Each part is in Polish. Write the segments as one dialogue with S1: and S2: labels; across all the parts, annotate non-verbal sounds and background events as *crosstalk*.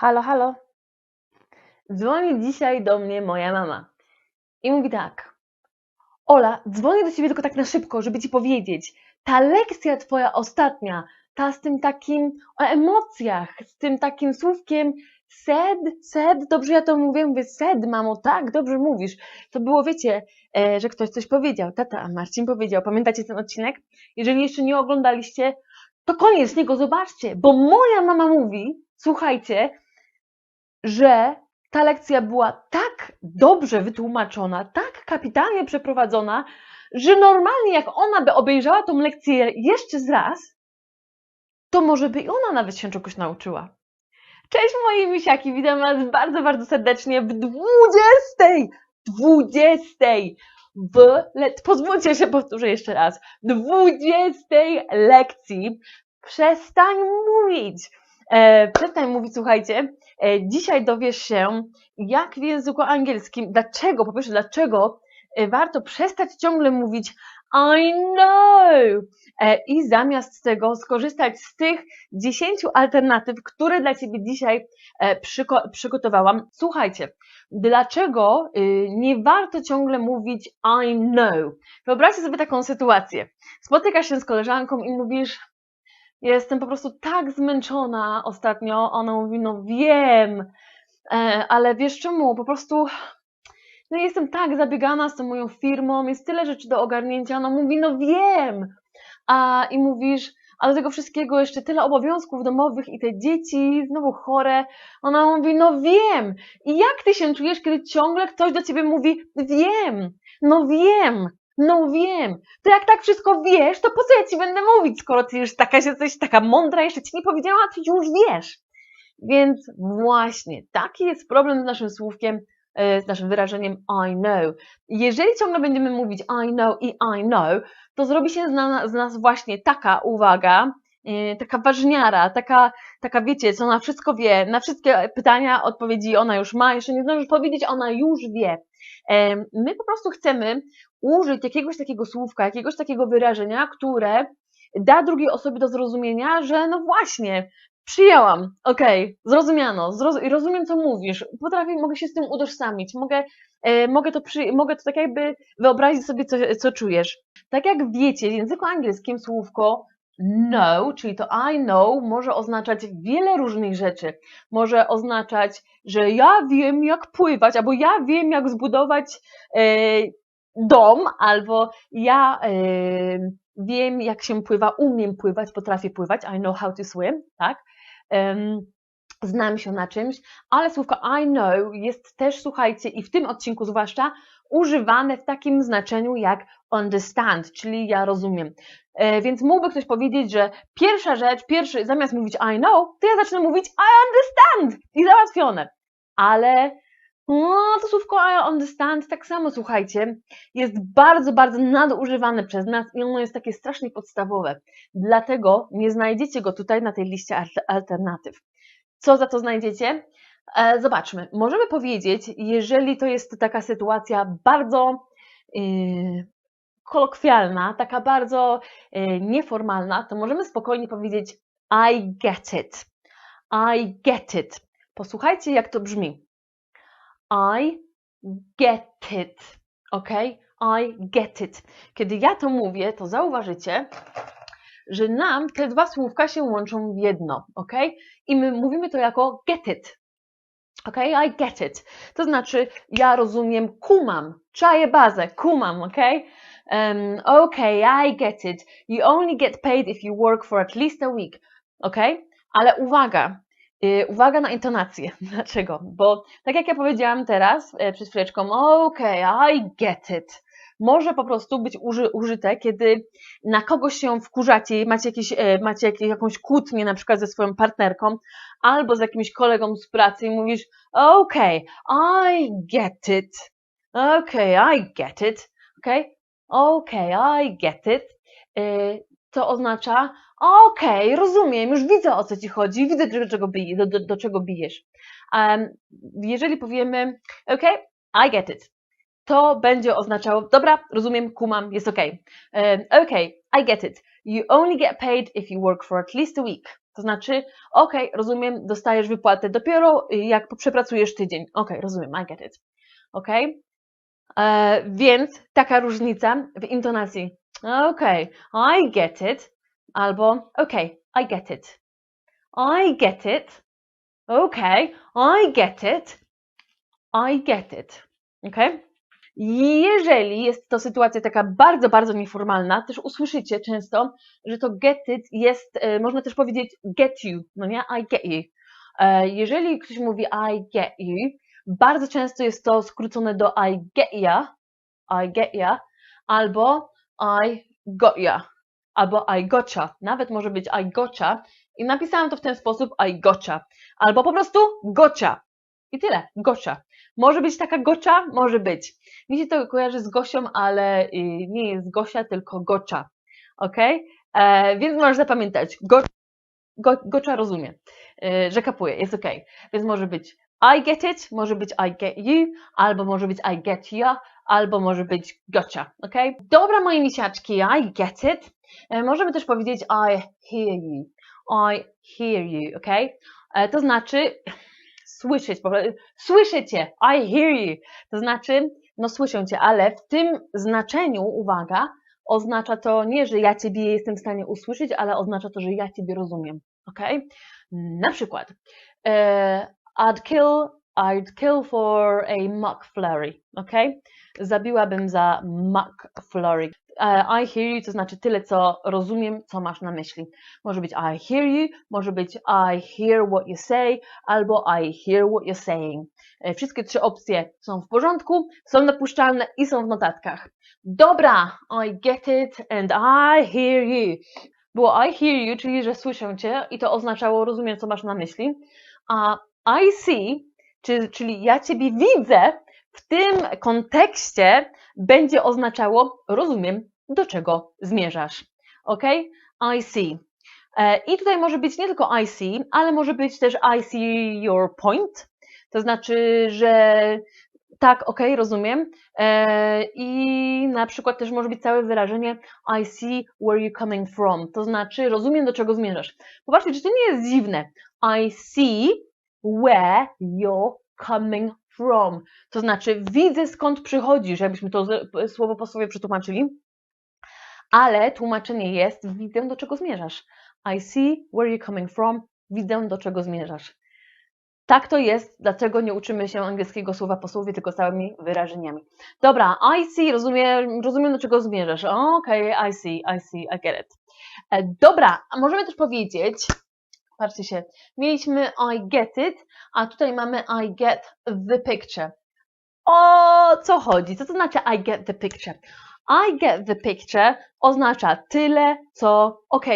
S1: Halo, halo. Dzwoni dzisiaj do mnie moja mama i mówi tak. Ola, dzwonię do ciebie tylko tak na szybko, żeby ci powiedzieć. Ta lekcja twoja ostatnia, ta z tym takim o emocjach, z tym takim słówkiem sed, sed, dobrze ja to mówię, mówię sed, mamo, tak, dobrze mówisz. To było, wiecie, e, że ktoś coś powiedział, tata, Marcin powiedział, pamiętacie ten odcinek? Jeżeli jeszcze nie oglądaliście, to koniecznie go zobaczcie, bo moja mama mówi, słuchajcie, że ta lekcja była tak dobrze wytłumaczona, tak kapitalnie przeprowadzona, że normalnie jak ona by obejrzała tą lekcję jeszcze z raz, to może by i ona nawet się czegoś nauczyła. Cześć moi misiaki, witam was bardzo, bardzo serdecznie w 20, 20 w, le, pozwólcie się powtórzę jeszcze raz, 20 lekcji Przestań mówić. E, przestań mówić, słuchajcie. E, dzisiaj dowiesz się, jak w języku angielskim, dlaczego, po pierwsze, dlaczego e, warto przestać ciągle mówić I know i zamiast tego skorzystać z tych 10 alternatyw, które dla Ciebie dzisiaj przygotowałam. Słuchajcie, dlaczego y, nie warto ciągle mówić I know? Wyobraźcie sobie taką sytuację. Spotykasz się z koleżanką i mówisz Jestem po prostu tak zmęczona ostatnio. Ona mówi, no wiem, e, ale wiesz czemu? Po prostu no jestem tak zabiegana z tą moją firmą, jest tyle rzeczy do ogarnięcia. Ona mówi, no wiem. A i mówisz, a do tego wszystkiego jeszcze tyle obowiązków domowych i te dzieci znowu chore. Ona mówi, no wiem. I jak ty się czujesz, kiedy ciągle ktoś do ciebie mówi, wiem, no wiem. No wiem. To jak tak wszystko wiesz, to po co ja ci będę mówić, skoro ty już taka jesteś taka mądra, jeszcze ci nie powiedziała, a ty już wiesz. Więc właśnie, taki jest problem z naszym słówkiem, e, z naszym wyrażeniem I know. Jeżeli ciągle będziemy mówić I know i I know, to zrobi się z nas, właśnie taka uwaga, taka ważniara, taka, taka wiecie, co ona wszystko wie, na wszystkie pytania odpowiedzi ona już ma, jeszcze nie zdążysz powiedzieć, ona już wie. My po prostu chcemy użyć jakiegoś takiego słówka, jakiegoś takiego wyrażenia, które da drugiej osobie do zrozumienia, że no właśnie, przyjęłam, okej, okay, zrozumiano, zrozum rozumiem, co mówisz, potrafię, mogę się z tym utożsamić, mogę, e, mogę, to przy, mogę to tak jakby wyobrazić sobie, co, co czujesz. Tak jak wiecie, w języku angielskim słówko know, czyli to I know, może oznaczać wiele różnych rzeczy. Może oznaczać, że ja wiem, jak pływać, albo ja wiem, jak zbudować e, dom, albo ja y, wiem, jak się pływa, umiem pływać, potrafię pływać, I know how to swim, tak? Um, znam się na czymś, ale słówko I know jest też, słuchajcie, i w tym odcinku zwłaszcza, używane w takim znaczeniu jak understand, czyli ja rozumiem. E, więc mógłby ktoś powiedzieć, że pierwsza rzecz, pierwszy, zamiast mówić I know, to ja zacznę mówić I understand i załatwione. Ale no, to słówko I understand, tak samo słuchajcie, jest bardzo, bardzo nadużywane przez nas i ono jest takie strasznie podstawowe. Dlatego nie znajdziecie go tutaj na tej liście alternatyw. Co za to znajdziecie? E, zobaczmy. Możemy powiedzieć, jeżeli to jest taka sytuacja bardzo yy, kolokwialna, taka bardzo yy, nieformalna, to możemy spokojnie powiedzieć I get it. I get it. Posłuchajcie, jak to brzmi. I get it. Ok? I get it. Kiedy ja to mówię, to zauważycie, że nam te dwa słówka się łączą w jedno. Ok? I my mówimy to jako get it. Ok? I get it. To znaczy, ja rozumiem, kumam, czaję bazę, kumam, ok? Um, okay, I get it. You only get paid if you work for at least a week. Ok? Ale uwaga, Y, uwaga na intonację. *laughs* Dlaczego? Bo tak jak ja powiedziałam teraz e, przed chwileczką, okay, I get it. Może po prostu być uży, użyte, kiedy na kogoś się wkurzacie, macie, jakieś, e, macie jakieś, jakąś kłótnię na przykład ze swoją partnerką albo z jakimś kolegą z pracy i mówisz okej, okay, I get it. Okej, okay, I get it. Okej, okay? okay, I get it. Y, to oznacza okej, okay, rozumiem, już widzę o co ci chodzi, widzę do czego, bij, do, do, do czego bijesz. Um, jeżeli powiemy okej, I get it, to będzie oznaczało dobra, rozumiem, kumam, jest okej. Um, okej, I get it. You only get paid if you work for at least a week. To znaczy, ok, rozumiem, dostajesz wypłatę dopiero y, jak przepracujesz tydzień. Ok, rozumiem, I get it. Ok? E, więc taka różnica w intonacji. Ok, I get it. Albo ok, I get it. I get it. Ok, I get it. I get it. Ok? Jeżeli jest to sytuacja taka bardzo, bardzo nieformalna, też usłyszycie często, że to get it jest, e, można też powiedzieć get you, no nie? I get you. E, jeżeli ktoś mówi I get you, bardzo często jest to skrócone do I get ya, I get ya, albo I got ya, albo I gotcha. Nawet może być I gotcha i napisałam to w ten sposób I gotcha, albo po prostu gotcha. I tyle, gotcha. Może być taka Gocza? Może być. Mi się to kojarzy z Gosią, ale y, nie jest Gosia, tylko Gocza. Ok? E, więc możesz zapamiętać. Go, go, gocza rozumie, e, że kapuje, jest ok. Więc może być I get it, może być I get you, albo może być I get you, albo może być gotcha, ok? Dobra, moje misiaczki, I get it. E, możemy też powiedzieć I hear you, I hear you, ok? E, to znaczy, słyszeć, słyszę cię, I hear you, to znaczy, no słyszę cię, ale w tym znaczeniu, uwaga, oznacza to nie, że ja ciebie jestem w stanie usłyszeć, ale oznacza to, że ja ciebie rozumiem, ok? Na przykład, uh, I'd kill, I'd kill for a McFlurry, ok? Zabiłabym za McFlurry. E, I hear you to znaczy tyle, co rozumiem, co masz na myśli. Może być I hear you, może być I hear what you say, albo I hear what you're saying. E, wszystkie trzy opcje są w porządku, są napuszczalne i są w notatkach. Dobra, I get it and I hear you. Było I hear you, czyli że słyszę cię i to oznaczało rozumiem, co masz na myśli. A I see, czyli ja ciebie widzę, w tym kontekście będzie oznaczało rozumiem, do czego zmierzasz. Ok? I see. E, I tutaj może być nie tylko I see, ale może być też I see your point. To znaczy, że tak, ok, rozumiem. E, I na przykład też może być całe wyrażenie I see where you're coming from. To znaczy, rozumiem, do czego zmierzasz. Popatrzcie, czy to nie jest dziwne. I see where you're coming from. To znaczy, widzę skąd przychodzisz, jakbyśmy to słowo po słowie przetłumaczyli. Ale tłumaczenie jest, widzę do czego zmierzasz. I see where you're coming from, widzę do czego zmierzasz. Tak to jest, dlaczego nie uczymy się angielskiego słowa po słowie, tylko całymi wyrażeniami. Dobra, I see, rozumiem, rozumiem do czego zmierzasz. Okej, okay, I see, I see, I get it. E, dobra, możemy też powiedzieć, patrzcie się, mieliśmy I get it, a tutaj mamy I get the picture. O co chodzi? Co to znaczy I get the picture? I get the picture oznacza tyle, co ok,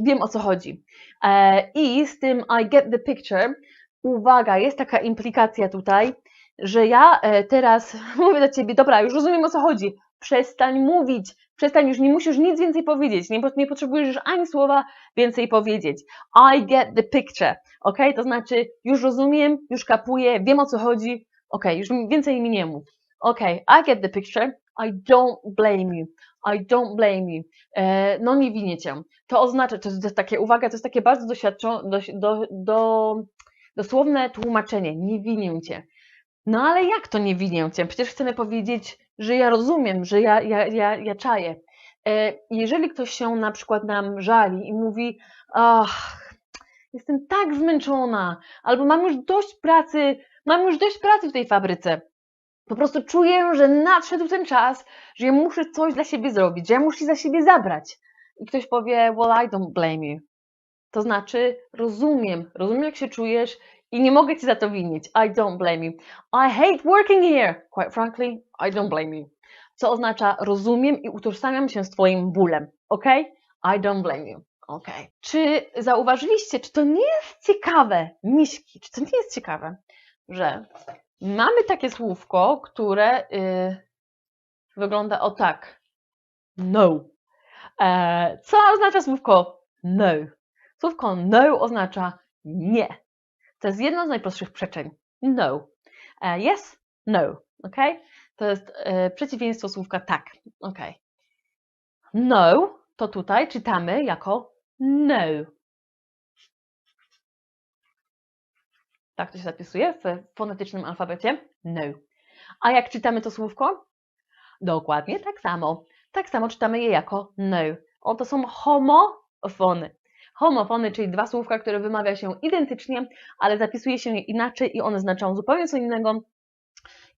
S1: wiem o co chodzi. E, I z tym I get the picture, uwaga, jest taka implikacja tutaj, że ja e, teraz *laughs* mówię do ciebie, dobra, już rozumiem o co chodzi, przestań mówić, przestań, już nie musisz nic więcej powiedzieć, nie, nie potrzebujesz już ani słowa więcej powiedzieć. I get the picture, ok? To znaczy, już rozumiem, już kapuję, wiem o co chodzi, ok, już więcej mi nie mów. Ok, I get the picture, I don't blame you. I don't blame you. E, no nie winię cię. To oznacza, to jest takie, uwaga, to jest takie bardzo doświadczone, do, do, do, dosłowne tłumaczenie. Nie winię cię. No ale jak to nie winię cię? Przecież chcemy powiedzieć, że ja rozumiem, że ja, ja, ja, ja czaję. E, jeżeli ktoś się na przykład nam żali i mówi, ach, jestem tak zmęczona, albo mam już dość pracy, mam już dość pracy w tej fabryce, po prostu czuję, że nadszedł ten czas, że ja muszę coś dla siebie zrobić, że ja muszę za siebie zabrać. I ktoś powie, well, I don't blame you. To znaczy, rozumiem, rozumiem jak się czujesz i nie mogę ci za to winić. I don't blame you. I hate working here. Quite frankly, I don't blame you. Co oznacza, rozumiem i utożsamiam się z twoim bólem. Ok? I don't blame you. Ok. Czy zauważyliście, czy to nie jest ciekawe, miśki, czy to nie jest ciekawe, że Mamy takie słówko, które y, wygląda o tak. No. E, co oznacza słówko no? Słówko no oznacza nie. To jest jedno z najprostszych przeczeń. No. E, yes, no. Ok? To jest e, przeciwieństwo słówka tak. Ok. No to tutaj czytamy jako no. Tak to się zapisuje w fonetycznym alfabecie? No. A jak czytamy to słówko? Dokładnie tak samo. Tak samo czytamy je jako no. Oto są homofony. Homofony, czyli dwa słówka, które wymawia się identycznie, ale zapisuje się je inaczej i one znaczą zupełnie co innego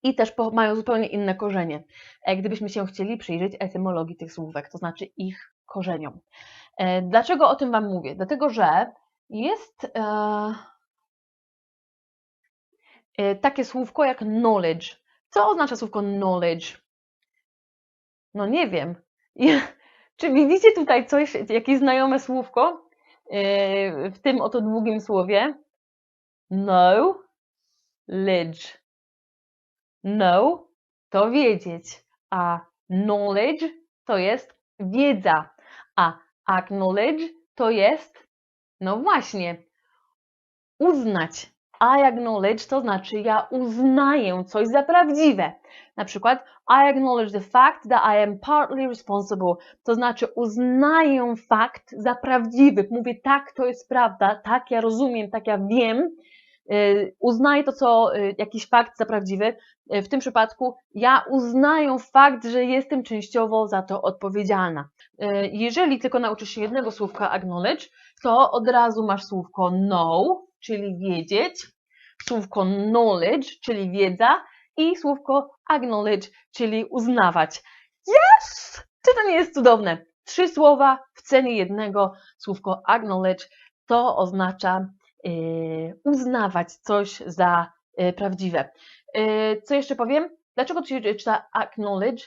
S1: i też mają zupełnie inne korzenie. E, gdybyśmy się chcieli przyjrzeć etymologii tych słówek, to znaczy ich korzeniom. E, dlaczego o tym Wam mówię? Dlatego, że jest e, takie słówko jak knowledge. Co oznacza słówko knowledge? No nie wiem. *laughs* Czy widzicie tutaj coś, jakieś znajome słówko w tym oto długim słowie? No, lidge. Know to wiedzieć, a knowledge to jest wiedza, a acknowledge to jest, no właśnie, uznać. I acknowledge to znaczy ja uznaję coś za prawdziwe. Na przykład I acknowledge the fact that I am partly responsible. To znaczy uznaję fakt za prawdziwy. Mówię tak, to jest prawda, tak ja rozumiem, tak ja wiem, Y, uznaję to, co y, jakiś fakt za prawdziwy. Y, w tym przypadku ja uznaję fakt, że jestem częściowo za to odpowiedzialna. Jeżeli tylko nauczysz się jednego słówka acknowledge, to od razu masz słówko know, czyli wiedzieć, słówko knowledge, czyli wiedza i słówko acknowledge, czyli uznawać. Yes! Czy to nie jest cudowne? Trzy słowa w cenie jednego. Słówko acknowledge to oznacza Y, uznawać coś za y, prawdziwe. Y, co jeszcze powiem? Dlaczego to się czyta acknowledge?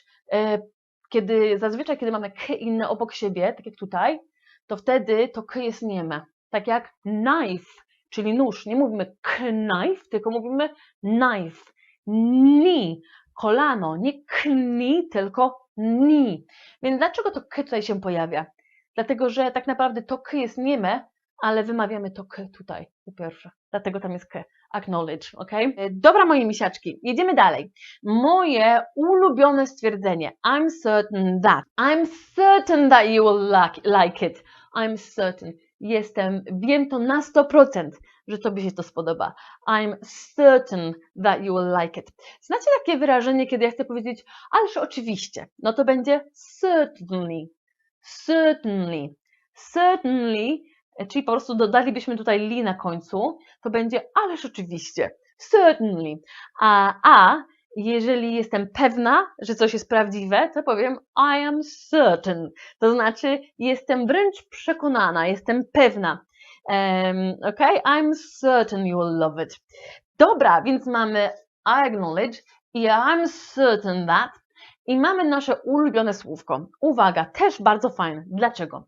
S1: Kiedy zazwyczaj, kiedy mamy k inne obok siebie, tak jak tutaj, to wtedy to k jest nieme. Tak jak knife, czyli nóż. Nie mówimy knife, tylko mówimy knife. Ni, kolano, nie kni, tylko ni. Więc dlaczego to k tutaj się pojawia? Dlatego, że tak naprawdę to k jest nieme, ale wymawiamy to k tutaj po pierwsze. Dlatego tam jest k. Acknowledge, ok? Dobra, moje misiaczki, jedziemy dalej. Moje ulubione stwierdzenie. I'm certain that. I'm certain that you will like it. I'm certain. Jestem, wiem to na 100%, że Tobie się to spodoba. I'm certain that you will like it. Znacie takie wyrażenie, kiedy ja chcę powiedzieć, ależ oczywiście, no to będzie certainly. Certainly. Certainly czyli po prostu dodalibyśmy tutaj li na końcu, to będzie ależ oczywiście, certainly. A, a jeżeli jestem pewna, że coś jest prawdziwe, to powiem I am certain. To znaczy jestem wręcz przekonana, jestem pewna. Um, ok, I'm certain you will love it. Dobra, więc mamy I acknowledge i I'm certain that i mamy nasze ulubione słówko. Uwaga, też bardzo fajne. Dlaczego?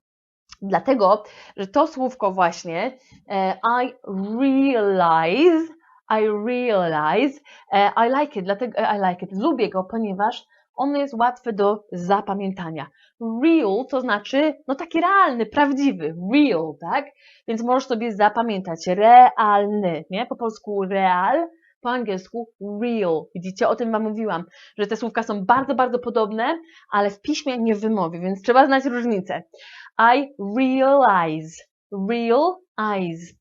S1: Dlatego, że to słówko właśnie e, I realize, I realize, e, I like it, dlatego e, I like it, lubię go, ponieważ on jest łatwy do zapamiętania. Real to znaczy, no taki realny, prawdziwy, real, tak? Więc możesz sobie zapamiętać, realny, nie? Po polsku real, po angielsku real. Widzicie, o tym Wam mówiłam, że te słówka są bardzo, bardzo podobne, ale w piśmie nie w wymowie, więc trzeba znać różnicę. I realize. Real eyes.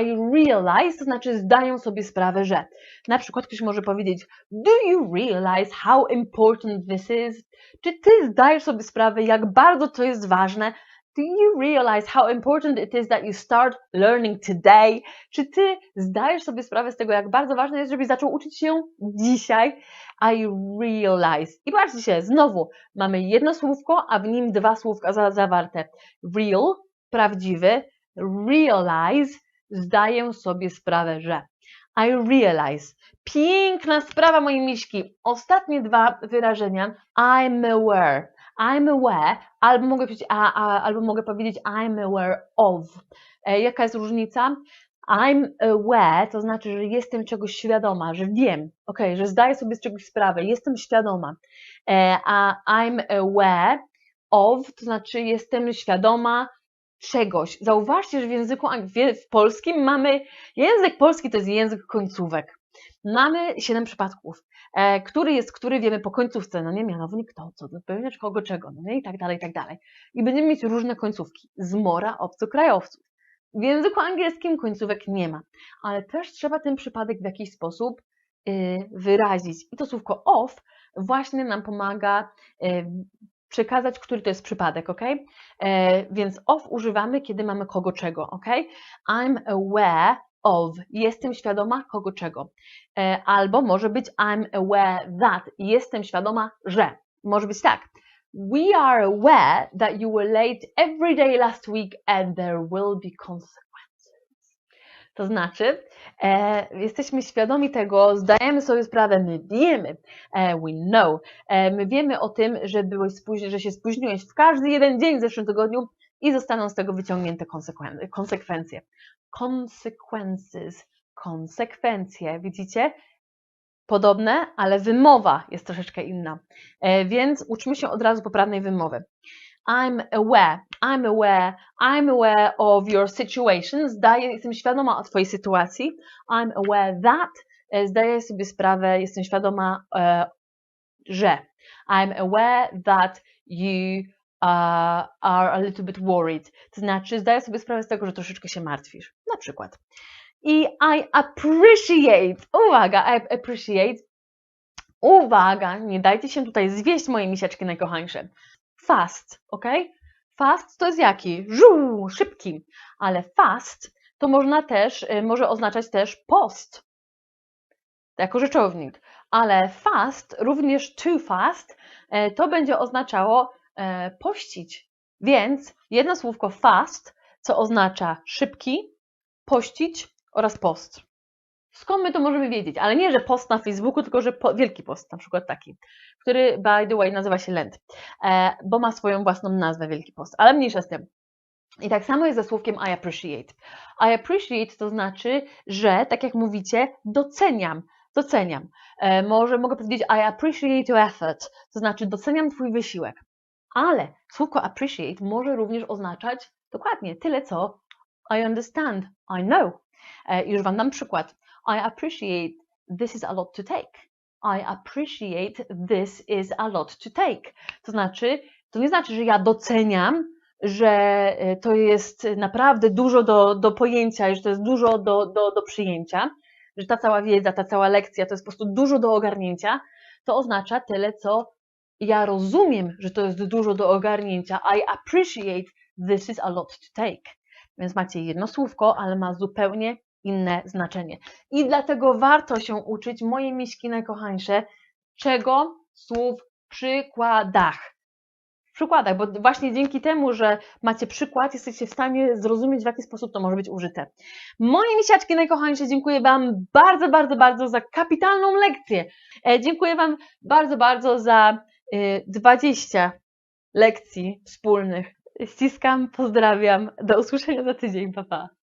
S1: I realize to znaczy zdają sobie sprawę, że. Na przykład ktoś może powiedzieć Do you realize how important this is? Czy ty zdajesz sobie sprawę, jak bardzo to jest ważne? Do you realize how important it is that you start learning today? Czy ty zdajesz sobie sprawę z tego, jak bardzo ważne jest, żebyś zaczął uczyć się dzisiaj? I realize. I patrzcie znowu mamy jedno słówko, a w nim dwa słówka za, zawarte. Real, prawdziwy, realize, zdaję sobie sprawę, że. I realize. Piękna sprawa, moje miśki. Ostatnie dwa wyrażenia. I'm aware. I'm aware, albo mogę powiedzieć, a, a, albo mogę powiedzieć I'm aware of. E, jaka jest różnica? I'm aware to znaczy, że jestem czegoś świadoma, że wiem, ok, że zdaję sobie z czegoś sprawę, jestem świadoma. E, a I'm aware of to znaczy jestem świadoma czegoś. Zauważcie, że w języku w polskim mamy, język polski to jest język końcówek. Mamy siedem przypadków. E, który jest który, wiemy po końcówce, no nie, mianownik kto, co, dopełniacz kogo, czego, no nie, i tak dalej, i tak dalej. I będziemy mieć różne końcówki. Zmora obcokrajowców. W języku angielskim końcówek nie ma, ale też trzeba ten przypadek w jakiś sposób y, wyrazić. I to słówko of właśnie nam pomaga y, przekazać, który to jest przypadek, ok? E, więc of używamy, kiedy mamy kogo czego, ok? I'm aware of, jestem świadoma kogo czego. E, albo może być I'm aware that, jestem świadoma, że. Może być tak. We are aware that you were late every day last week and there will be consequences. To znaczy, e, jesteśmy świadomi tego, zdajemy sobie sprawę, my wiemy, e, we know, e, my wiemy o tym, że, byłeś spóźni, że się spóźniłeś w każdy jeden dzień w zeszłym tygodniu i zostaną z tego wyciągnięte konsekwencje. Consequences, konsekwencje, widzicie? podobne, ale wymowa jest troszeczkę inna. E, więc uczmy się od razu poprawnej wymowy. I'm aware, I'm aware, I'm aware of your situation. Zdaję, jestem świadoma Twojej sytuacji. I'm aware that, e, zdaję sobie sprawę, jestem świadoma, e, że. I'm aware that you uh, are a little bit worried. To znaczy, zdaję sobie sprawę z tego, że troszeczkę się martwisz. Na przykład. I I appreciate, uwaga, I appreciate, uwaga, nie dajcie się tutaj zwieść moje misiaczki najkochańsze. Fast, ok? Fast to jest jaki? Żu, szybki. Ale fast to można też, y, może oznaczać też post, jako rzeczownik. Ale fast, również too fast, e, to będzie oznaczało e, pościć. Więc jedno słówko fast, co oznacza szybki, pościć oraz post. Skąd my to możemy wiedzieć? Ale nie, że post na Facebooku, tylko że po, wielki post, na przykład taki, który by the way nazywa się Lent, e, bo ma swoją własną nazwę Wielki Post, ale mniejsza z tym. I tak samo jest ze słówkiem I appreciate. I appreciate to znaczy, że, tak jak mówicie, doceniam, doceniam. E, może mogę powiedzieć I appreciate your effort, to znaczy doceniam Twój wysiłek. Ale słówko appreciate może również oznaczać dokładnie tyle, co I understand, I know. E, już Wam dam przykład. I appreciate this is a lot to take. I appreciate this is a lot to take. To znaczy, to nie znaczy, że ja doceniam, że e, to jest naprawdę dużo do, do pojęcia że to jest dużo do, do, do przyjęcia, że ta cała wiedza, ta cała lekcja to jest po prostu dużo do ogarnięcia. To oznacza tyle, co ja rozumiem, że to jest dużo do ogarnięcia. I appreciate this is a lot to take. Więc macie jedno słówko, ale ma zupełnie inne znaczenie. I dlatego warto się uczyć, moje miśki najkochańsze, czego słów w przykładach. W przykładach, bo właśnie dzięki temu, że macie przykład, jesteście w stanie zrozumieć, w jaki sposób to może być użyte. Moje misiaczki najkochańsze, dziękuję Wam bardzo, bardzo, bardzo za kapitalną lekcję. E, dziękuję Wam bardzo, bardzo za 20 y, lekcji wspólnych. Ściskam, pozdrawiam. Do usłyszenia za tydzień. Pa, pa.